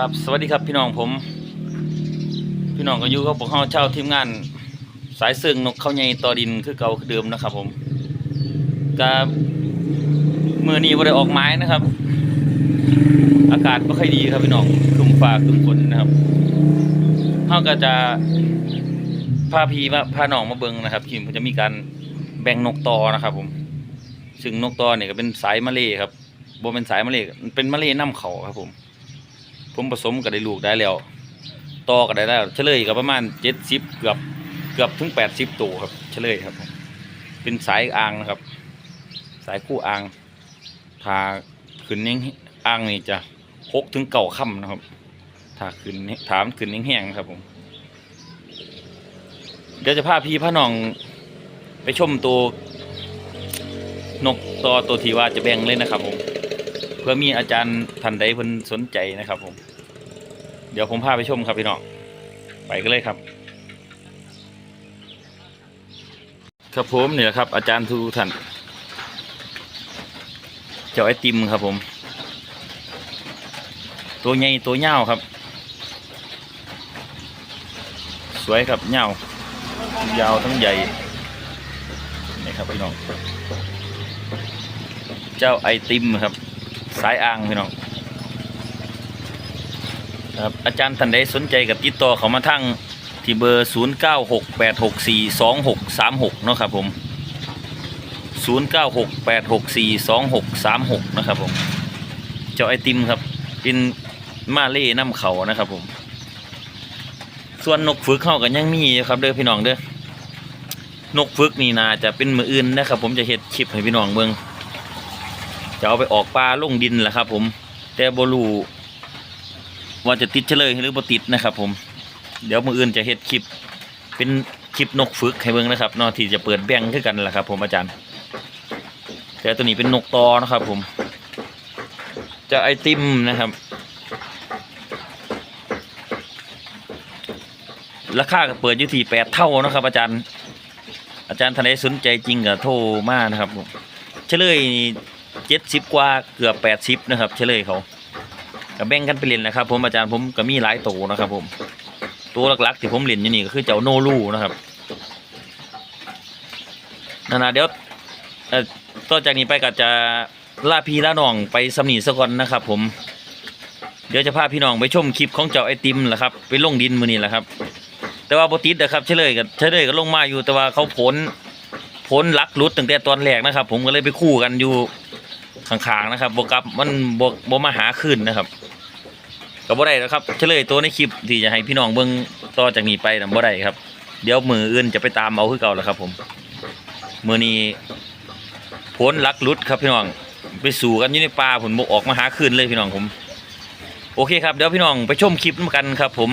ครับสวัสดีครับพี่น้องผม พี่น้องก็อยู่กับพวกเราเช่าทีมงาน สายเสื่งนกเข้าใหญ่ต่อดินคือเก่าคือเดิมนะครับ ผมก็มือนี้บ่ได้ออกไม้นะครับ อากาศไม่ค่อยดีครับพี่น้องครึมฟ้าครึมฝนนะครับเขาก็จะพาพีมาพาน้องมาเบิงนะครับทีมจะมีการแบ่งนกตอนะครับ ผม ซึ่งนกตอเนี่ยก็เป็นสายมะเลครับบ่เป็นสายมะเลมันเป็นมะเลน้ำเขาครับผม ผมผสมก็ได้ลูกได้แล้วต่อก็ได้แล้วเฉลยก็ประมาณเจ็ดสิบเกือบเกือบถึงแปดสิบตัวครับเฉลยครับ เป็นสายอ่างนะครับ สายคู่อ่างถ้าขึ้นนิ่งอ่างนี่จะหกถึงเก่าค่ำนะครับถ้าขึ้นถามนขึ้นแห้งครับผมเดี๋ยวจะพาพี่พาน้องไปชมตัวนกตัวตัวทีว่าจะแบ่งเลยนะครับผม เพื่อมีอาจารย์ท่านใดเพิ่นสนใจนะครับ ผม เดี๋ยวผมพาไปชมครับพี่น้องไปกันเลยครับ ครับผมนี่ยครับ อาจารย์ทุกท่านเจ้าไอติมครับผม ตัวใหญ่ตัวเน่าวครับ สวยครับเน่าวยาวทั้งใหญ่นี่ครับพี่น้อง เจ้าไอติมครับ สายอ่างพี่น้องครับอาจารย์ท่านใดสนใจกับติดต่อเขามาทั้งที่เบอร์ 0 9 6 8 6 4 2 6 3 6 เนาะครับผม 0 9 6 8 6 4 2 6 3 6 นะครับผม เจ้าไอติมครับ เป็นมาเล่น้ำเขานะครับผม ส่วนนกฝึกเข้ากันยังมีครับเด้อพี่น้องเด้อนกฝึกนี่นาจะเป็นมืออื่นนะครับผมจะเฮ็ดคลิปให้พี่น้องเบิ่ง จะเอาไปออกปลาลงดินแหละครับ ผม แต่บรูว่าจะติดเฉลยหรือบ่ติดนะครับ ผม เดี๋ยวมืออื่นจะเฮ็ดคลิป เป็นคลิปนกฝึกให้เบิ่งนะครับเนอที่จะเปิดแบ่งคือกันแหละครับ ผมอาจารย์ แต่ตัวนี้เป็นนกตอนะครับ ผม จะไอติมนะครับราคาเปิดอยู่ที่แปดเท่านะครับอาจารย์ อาจารย์ท่านใดสนใจจริงก็โทรมานะครับเฉลย เจ็ดสิบกว่าเกือบแปดสิบนะครับเฉลยเขาก็แบ่งกันไปเรียนนะครับ ผมอาจารย์ผมก็มีหลายตัวนะครับ ผม ตัวหลักๆที่ผมเรียนอยู่นี่ก็คือเจ้าโนลูนะครับนานาเดี๋ยวต่อจากนี้ไปก็จะล่าพี่ลาน้องไปสำนีสก่อนนะครับ ผม เดี๋ยวจะพาพี่น้องไปชมคลิปของเจ้าไอติมแหละครับไปลงดินมือนี่แหละครับ แต่ว่าบติดนะครับเฉลยกับเฉลยก็ลงมาอยู่แต่ว่าเขาผลผลลักลุดตั้งแต่ตอนแรกนะครับ ผมก็เลยไปคู่กันอยู่ ข้างๆนะครับบวกกับมันบวกบวมาหาขึ้นนะครับก็บ่ได้แล้วครับเฉลยตัวในคลิปที่จะให้พี่น้องเบิ่งต่อจากนี้ไปนะบ่ได้ครับ เดี๋ยวมืออื่นจะไปตามเอาคือเก่าแล้วครับ ผมมือนี้พ้นลักลุดครับพี่น้องไปสู่กันอยู่ในป่าผลบกออกมาหาขึ้นเลยพี่น้องผม โอเคครับเดี๋ยวพี่น้องไปชมคลิปกันครับ ผม